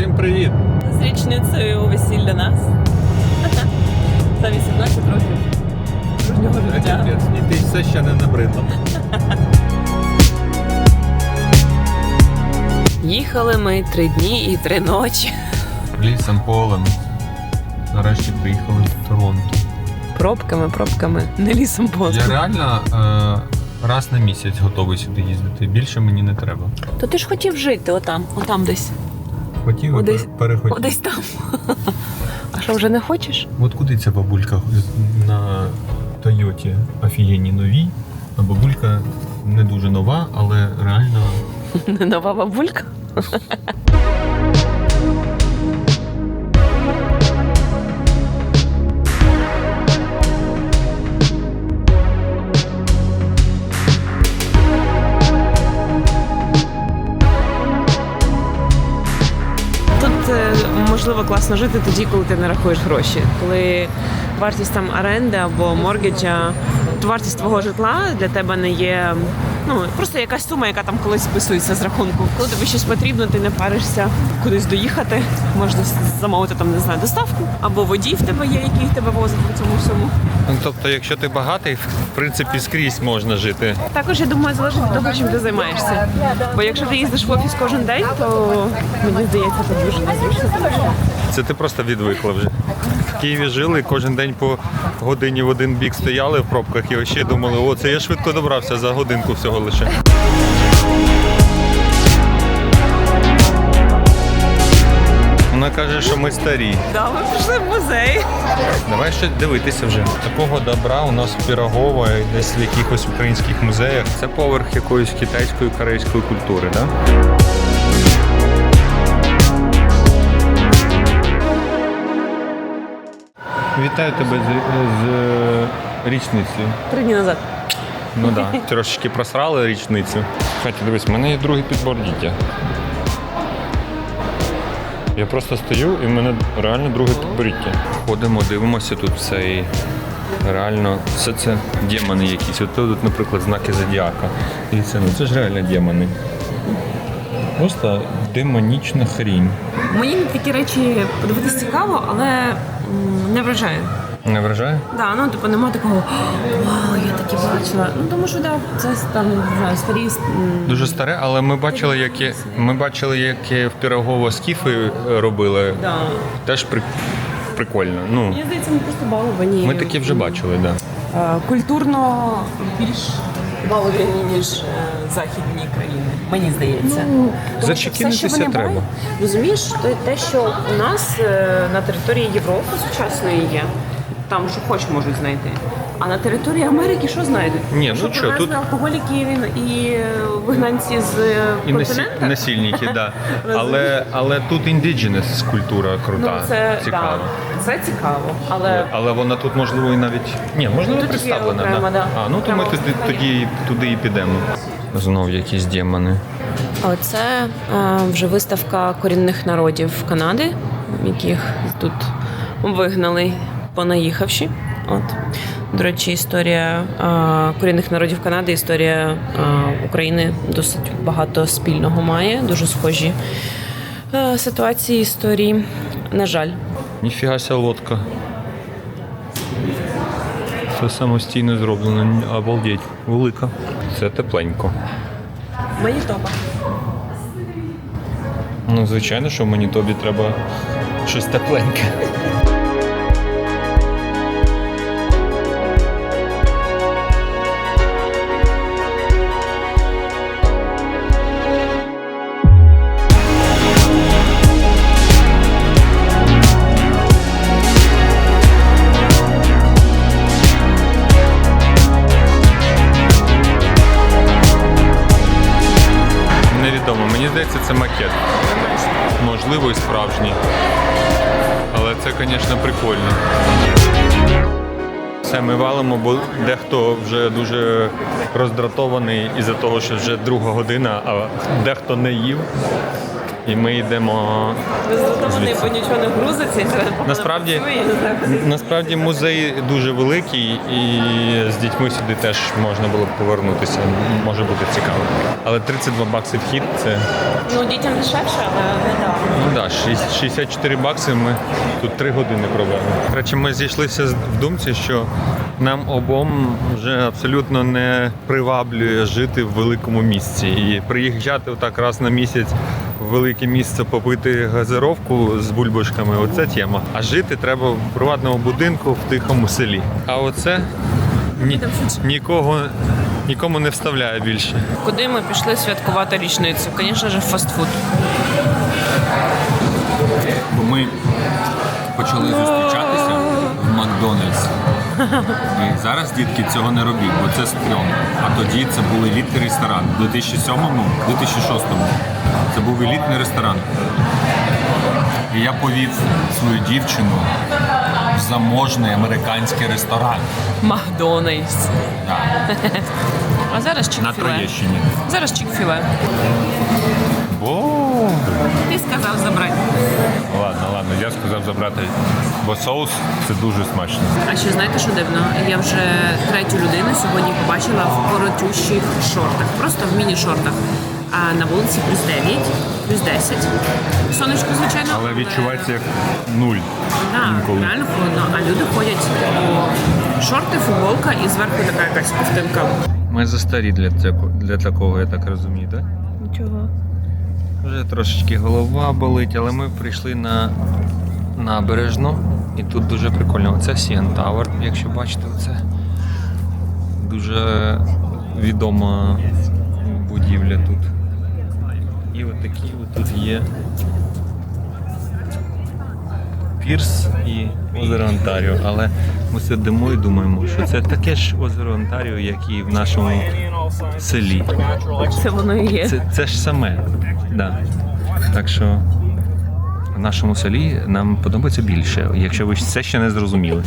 Всім привіт! З річницею весілля нас. За 18 років. Дружнього життя. І ти все ще не набридла. Їхали ми три дні і три ночі. Лісом полем. Нарешті приїхали в Торонто. Пробками, пробками, не лісом полем. Я реально е, раз на місяць готовий сюди їздити. Більше мені не треба. То ти ж хотів жити отам, отам десь. Хотів і Одесь- пер- перехотів. Одесь там. А що вже не хочеш? От куди ця бабулька з- на Тойоті офігенні новій. А бабулька не дуже нова, але реально Нова бабулька. Можливо класно жити тоді, коли ти не рахуєш гроші. Коли вартість там оренди або моргіджа, вартість твого житла для тебе не є ну просто якась сума, яка там колись списується з рахунку. Коли тобі щось потрібно, ти не паришся кудись доїхати. Можна замовити там, не знаю, доставку, або водій в тебе є, який тебе возить по цьому всьому. Ну, тобто, якщо ти багатий, в принципі, скрізь можна жити. Також я думаю, залежить від того, чим ти займаєшся. Бо якщо ти їздиш в офіс кожен день, то мені здається, це дуже незручно. Це ти просто відвикла вже. В Києві жили, кожен день по годині в один бік стояли в пробках і ще думали, о, це я швидко добрався за годинку всього лише. Вона каже, що ми старі. Да, ми прийшли в музей. Давай ще дивитися вже. Такого добра у нас в Пірогово і десь в якихось українських музеях. Це поверх якоїсь китайської корейської культури, так? Да? Вітаю тебе з, з річницею. Три дні назад. Ну так, да. трошечки просрали річницю. Катя, дивись, в мене є другий підбор дітя. Я просто стою і в мене реально друге підборіття. Ходимо, дивимося тут все і реально все це демони якісь. От тут, наприклад, знаки зодіака. І це, ну це ж реально демони. Просто демонічна хрінь. Мені на такі речі подивитися цікаво, але м, не вражає. Не вражає? Да, ну типу нема такого вау, я таке бачила. Ну тому що да, це там не знаю, старі Дуже старе, але ми бачили, які ми бачили, які в Пірогово скіфи робили. да. Теж при... прикольно. Ну, Мені здається, ми просто баловані. ми такі вже бачили, так. Да. Е, Культурно більш баловані, ніж е, західні країни. Мені здається. Що Зачекінитися треба. Розумієш, то те, що у нас е, на території Європи сучасної є, там що хоч можуть знайти. А на території Америки що знайдуть? Ні, ну що що, тут- алкоголіки і, і е, вигнанці з І насі... континенту? насільники, да. але, але тут indigenous культура крута, Ну, це, цікава. Да, це цікаво, але Але вона тут можливо і навіть. Ні, можливо, Тут є представлена. окремо, да. да. А, ну то ми туди, тоді туди і підемо. Знов якісь демони. Оце е, вже виставка корінних народів Канади, яких тут вигнали понаїхавши. От. До речі, історія е, корінних народів Канади, історія е, України досить багато спільного має, дуже схожі е, ситуації, історії. На жаль, Ніфіга ся лодка. Це самостійно зроблено. Обалдеть. Велика. Це тепленько. Манітоба. Ну, звичайно, що мені тобі треба щось тепленьке. Здається, це макет. Можливо, і справжній. Але це, звісно, прикольно. Все, ми валимо, бо дехто вже дуже роздратований із-за того, що вже друга година, а дехто не їв. І ми йдемо. Роздратований, бо нічого не грузиться. Насправді, насправді музей дуже великий, і з дітьми сюди теж можна було б повернутися. Може бути цікаво. Але 32 бакси вхід це Ну, дітям дешевше, але не так. ну да, Шість- 64 бакси ми тут 3 години провели. Коротше, ми зійшлися в думці, що нам обом вже абсолютно не приваблює жити в великому місці. І приїжджати отак раз на місяць велике місце попити газировку з бульбашками оце тема. А жити треба в приватному будинку в тихому селі. А оце ні, нікого, нікому не вставляє більше. Куди ми пішли святкувати річницю? Звісно ж, фастфуд. Бо ми почали зустрічатися в Макдональдс. І зараз дітки цього не робіть, бо це стрьомно. А тоді це був елітний ресторан. У 2007-му, 2006-му це був елітний ресторан. І я повів свою дівчину в заможний американський ресторан. Макдональдс. Так, А зараз на чік-філе. Троєщині. Зараз чік-філе. О, Ти сказав забрати. ладно, ладно, я сказав забрати, бо соус це дуже смачно. А ще знаєте, що дивно? Я вже третю людину сьогодні побачила в коротющих шортах, просто в міні-шортах. А на вулиці плюс 9, плюс 10. Сонечко, звичайно. Але відчувається як нуль. Так, інколи. реально холодно. А люди ходять о, шорти, футболка і зверху така якась ковтинка. Ми застарі для цього, для такого, я так розумію, так? Нічого. Вже трошечки голова болить, але ми прийшли на набережну. І тут дуже прикольно. Оце CN Tower, якщо бачите, оце дуже відома будівля тут. І от такі от тут є Пірс і озеро Онтаріо. Але ми сидимо і думаємо, що це таке ж озеро Онтаріо, як і в нашому селі. Це воно і є. Це, це ж саме. Да. Так що в нашому селі нам подобається більше, якщо ви це ще не зрозуміли.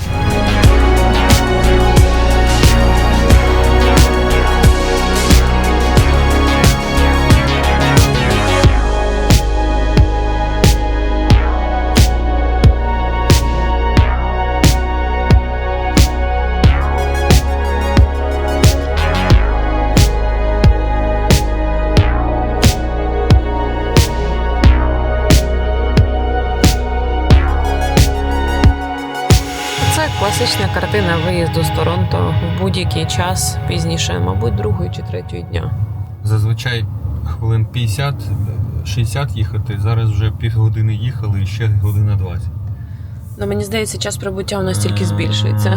Класична картина виїзду з Торонто в будь-який час пізніше, мабуть, другої чи третьої дня. Зазвичай хвилин 50-60 їхати. Зараз вже півгодини їхали і ще година 20. Ну мені здається, час прибуття у нас тільки збільшується.